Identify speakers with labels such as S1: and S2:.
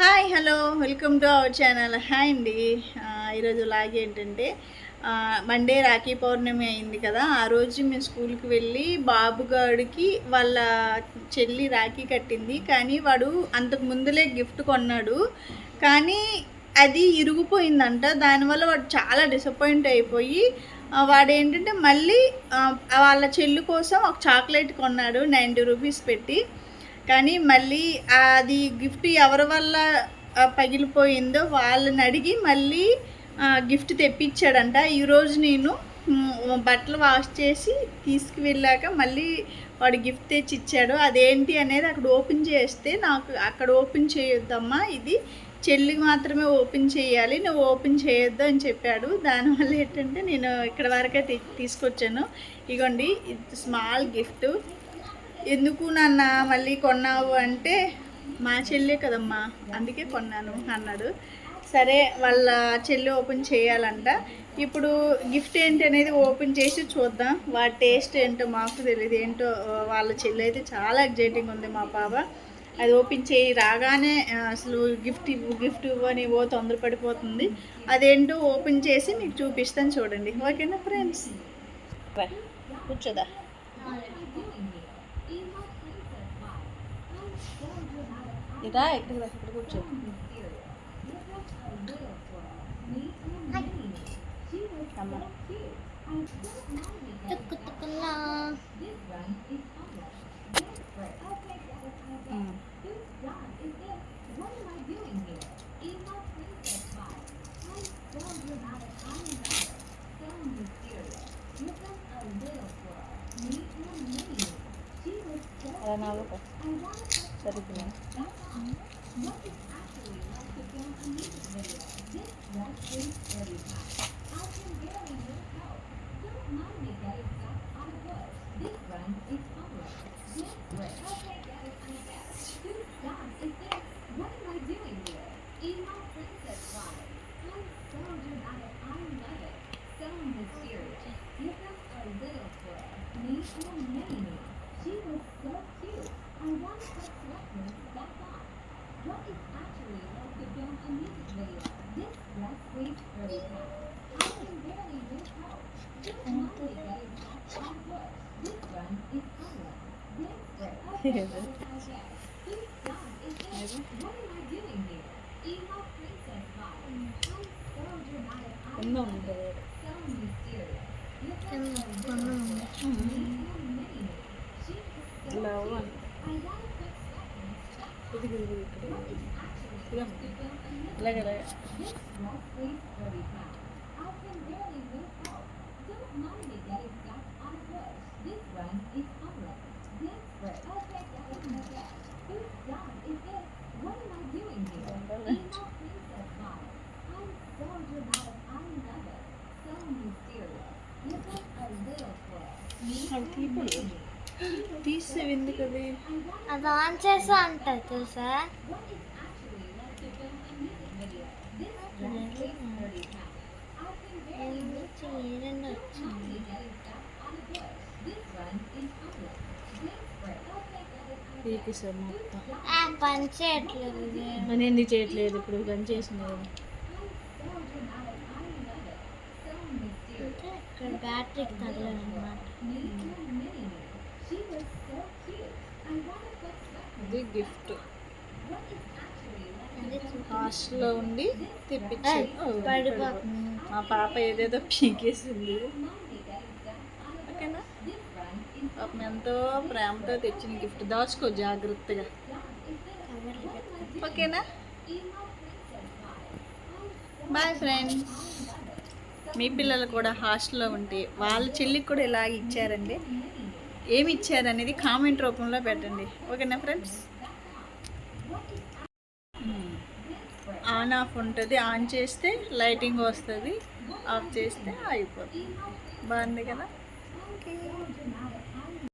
S1: Hi hello welcome to our channel hi అండి ఈరోజు log ఏంటంటే మండే రాఖీ పౌర్ణమి అయింది కదా. ఆ రోజు మేము స్కూల్కి వెళ్ళి బాబుగాడికి వాళ్ళ చెల్లి రాఖీ కట్టింది. కానీ వాడు అంతకు ముందులే గిఫ్ట్ కొన్నాడు. కానీ అది ఇరిగిపోయిందంట. దానివల్ల వాడు చాలా డిసప్పాయింట్ అయిపోయి వాడు ఏంటంటే మళ్ళీ వాళ్ళ చెల్లి కోసం ఒక చాక్లెట్ కొన్నాడు నైంటీ రూపీస్ పెట్టి. కానీ మళ్ళీ అది గిఫ్ట్ ఎవరి వల్ల పగిలిపోయిందో వాళ్ళని అడిగి మళ్ళీ గిఫ్ట్ తెప్పించాడంట. ఈరోజు నేను బట్టలు వాష్ చేసి తీసుకువెళ్ళాక మళ్ళీ వాడు గిఫ్ట్ తెచ్చి ఇచ్చాడు అదేంటి అనేది అక్కడ ఓపెన్ చేస్తే నాకు అక్కడ ఓపెన్ చేయొద్దమ్మా ఇది చెల్లికి మాత్రమే ఓపెన్ చేయాలి నువ్వు ఓపెన్ చేయొద్దు అని చెప్పాడు. దానివల్ల ఏంటంటే నేను ఇక్కడ వరకే తీసుకొచ్చాను. ఇగోండి ఇది స్మాల్ గిఫ్ట్. ఎందుకు నాన్న మళ్ళీ కొన్నావు అంటే మా చెల్లె కదమ్మా అందుకే కొన్నాను అన్నాడు. సరే వాళ్ళ చెల్లి ఓపెన్ చేయాలంట. ఇప్పుడు గిఫ్ట్ ఏంటి అనేది ఓపెన్ చేసి చూద్దాం. వాటి టేస్ట్ ఏంటో మాకు తెలియదు ఏంటో వాళ్ళ చెల్లి అయితే చాలా ఎగ్జైటింగ్ ఉంది మా పాప. అది ఓపెన్ చేయి రాగానే అసలు గిఫ్ట్ ఇవ్వు గిఫ్ట్ ఇవ్వు అని ఓ తొందరపడిపోతుంది. అదేంటో ఓపెన్ చేసి మీకు చూపిస్తాను చూడండి. ఓకేనా ఫ్రెండ్స్? కూర్చోదా? এটা একটু একটু করছে Era na lupa. ఇదా ఇక్కడ ఇక్కడ కూర్చో అమ్మ
S2: తుక్కు తుక్కులా
S1: ఉమ్. అలా నవ్వుకో సరిపోయింది ఎన్నో ఉంది లవ్ అని ఇది ఇది ఇక్కడ ఇలా ఇలాగే ఇలాగే అవి తీపడు తీసేవి ఎందుకు అది
S2: అది ఆన్ చేసా అంటారు తెలుసా
S1: తీపిస్తారు మొత్తం.
S2: ఆ, పని చేయట్లేదు.
S1: అని ఎందుకు చేయట్లేదు ఇప్పుడు? పని చేసింది. కదా
S2: ఇక్కడ బ్యాటరీకి తగలేదు అనమాట
S1: ఇది గిఫ్ట్ హాస్టల్లో ఉండి తెప్పించారు మా పాప ఏదేదో పీకేసింది. ఓకేనా? పాపం ఎంతో ప్రేమతో తెచ్చిన గిఫ్ట్ దాచుకో జాగ్రత్తగా. ఓకేనా? బాయ్ ఫ్రెండ్స్ మీ పిల్లలు కూడా హాస్టల్లో ఉంటే వాళ్ళ చెల్లికి కూడా ఇలా ఇచ్చారండి. ఏమి ఇచ్చారనేది కామెంట్ రూపంలో పెట్టండి. ఓకేనా ఫ్రెండ్స్ ఆన్ ఆఫ్ ఉంటుంది. ఆన్ చేస్తే లైటింగ్ వస్తుంది. ఆఫ్ చేస్తే అయిపోతుంది. బాగుంది కదా? ఓకే